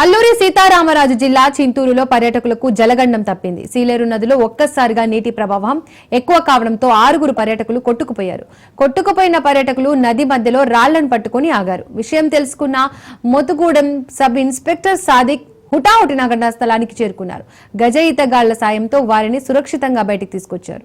అల్లూరి సీతారామరాజు జిల్లా చింతూరులో పర్యాటకులకు జలగండం తప్పింది. సీలేరు నదిలో ఒక్కసారిగా నీటి ప్రభావం ఎక్కువ కావడంతో ఆరుగురు పర్యాటకులు కొట్టుకుపోయారు. కొట్టుకుపోయిన పర్యాటకులు నది మధ్యలో రాళ్ళను పట్టుకుని ఆగారు. విషయం తెలుసుకున్న మొతుగూడెం సబ్ ఇన్స్పెక్టర్ సాదిక్ హుటాహుటిన ఘటనా స్థలానికి చేరుకున్నారు. గజ ఈతగాళ్ళ సాయంతో వారిని సురక్షితంగా బయటికి తీసుకొచ్చారు.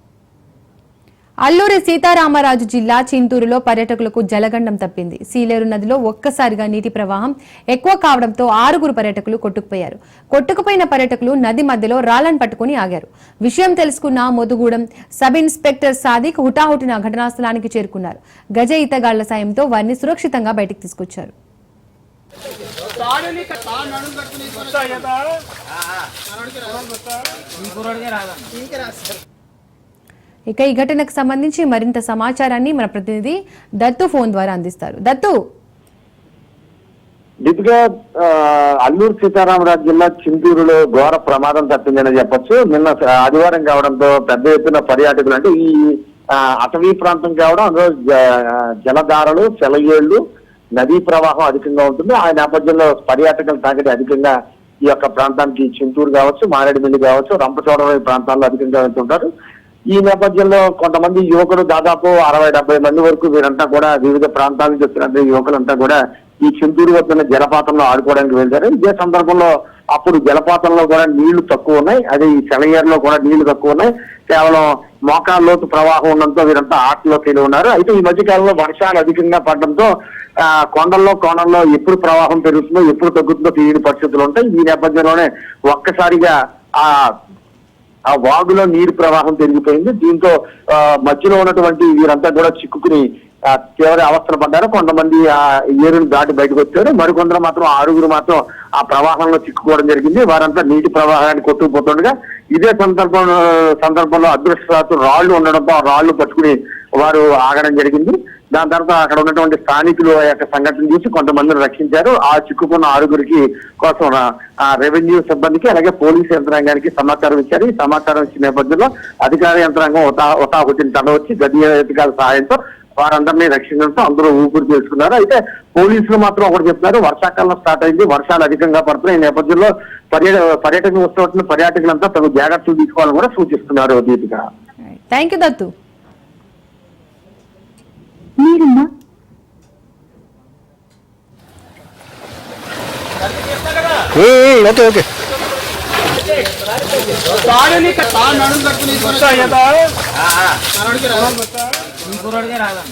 అల్లూరి సీతారామరాజు జిల్లా చింతూరులో పర్యటకులకు జలగండం తప్పింది సీలేరు నదిలో ఒక్కసారిగా నీటి ప్రవాహం ఎక్కువ కావడంతో ఆరుగురు పర్యటకులు కొట్టుకుపోయారు కొట్టుకుపోయిన పర్యటకులు నది మధ్యలో రాళ్ళను పట్టుకుని ఆగారు విషయం తెలుసుకున్న మొదుగూడెం సబ్ ఇన్స్పెక్టర్ సాదిక్ హుటాహుటిన ఘటనా స్థలానికి చేరుకున్నారు గజ ఈతగాళ్ళ సాయంతో వారిని సురక్షితంగా బయటకు తీసుకొచ్చారు ఇక ఈ ఘటనకు సంబంధించి మరింత సమాచారాన్ని మన ప్రతినిధి దత్తు ఫోన్ ద్వారా అందిస్తారు. దత్తు! దీపికా అల్లూరు సీతారామరాజు జిల్లా చింతూరులో ఘోర ప్రమాదం తప్పిందని చెప్పొచ్చు. నిన్న ఆదివారం కావడంతో పెద్ద ఎత్తున పర్యాటకులు అంటే ఈ అటవీ ప్రాంతం కావడం అందులో జలధారలు సెలయేళ్ళు నదీ ప్రవాహం అధికంగా ఉంటుంది. ఆ నేపథ్యంలో పర్యాటకుల తాకిడి అధికంగా ఈ యొక్క ప్రాంతానికి చింతూరు కావచ్చు మారేడుమిల్లి కావచ్చు రంపచోడవరం ప్రాంతాల్లో అధికంగా వెళ్తుంటారు. ఈ నేపథ్యంలో కొంతమంది యువకులు దాదాపు అరవై డెబ్బై మంది వరకు వీరంతా కూడా వివిధ ప్రాంతాల నుంచి వచ్చిన యువకులంతా కూడా ఈ చింతూరు వద్ద జలపాతంలో ఆడుకోవడానికి వెళ్తారు ఇదే సందర్భంలో అప్పుడు జలపాతంలో కూడా నీళ్ళు తక్కువ ఉన్నాయి. అదే ఈ సెలయేరులో కూడా నీళ్ళు తక్కువ ఉన్నాయి. కేవలం మోకాళ్ళ లోతు ప్రవాహం ఉండడంతో వీరంతా ఆటలో వెళ్ళి ఉన్నారు. అయితే ఈ మధ్య కాలంలో వర్షాలు అధికంగా పడడంతో ఆ, కొండల్లో కోణంలో ఎప్పుడు ప్రవాహం పెరుగుతుందో ఎప్పుడు తగ్గుతుందో తెలియని పరిస్థితులు ఉంటాయి. ఈ నేపథ్యంలోనే ఒక్కసారిగా ఆ ఆ వాగులో నీరు ప్రవాహం పెరిగిపోయింది. దీంతో మధ్యలో ఉన్నటువంటి వీరంతా కూడా చిక్కుకుని తీవ్ర అవస్థలు పడ్డారు. కొంతమంది ఆ ఏరుని దాటి బయటకు వచ్చారు. మరికొందరు మాత్రం ఆరుగురు మాత్రం ఆ ప్రవాహంలో చిక్కుకోవడం జరిగింది. వారంతా నీటి ప్రవాహాన్ని కొట్టుకుపోతుండగా ఇదే సందర్భం సందర్భంలో అదృష్టరాత్రు రాళ్ళు ఉండడంతో ఆ రాళ్ళు పట్టుకుని వారు ఆగడం జరిగింది. దాని తర్వాత అక్కడ ఉన్నటువంటి స్థానికులు ఆ యొక్క సంఘటన చూసి కొంతమందిని రక్షించారు. ఆ చిక్కుకున్న ఆరుగురికి కోసం ఆ రెవెన్యూ సిబ్బందికి అలాగే పోలీసు యంత్రాంగానికి సమాచారం ఇచ్చారు. ఈ సమాచారం ఇచ్చిన నేపథ్యంలో అధికార యంత్రాంగం ఉతా ఉతాహుతిని తల వచ్చి గది అధికారుల సహాయంతో వారందరినీ రక్షించడంతో అందరూ ఊపిరి తీసుకున్నారు అయితే పోలీసులు మాత్రం ఒకటి చెప్తున్నారు వర్షాకాలం స్టార్ట్ అయింది వర్షాలు అధికంగా పడుతున్నాయి. ఈ నేపథ్యంలో పర్యట పర్యటన వస్తున్న పర్యాటకులంతా తగు జాగ్రత్తలు తీసుకోవాలని కూడా సూచిస్తున్నారు Deepika. Thank you Dattu మీరున్నా? Okay okay. రాదా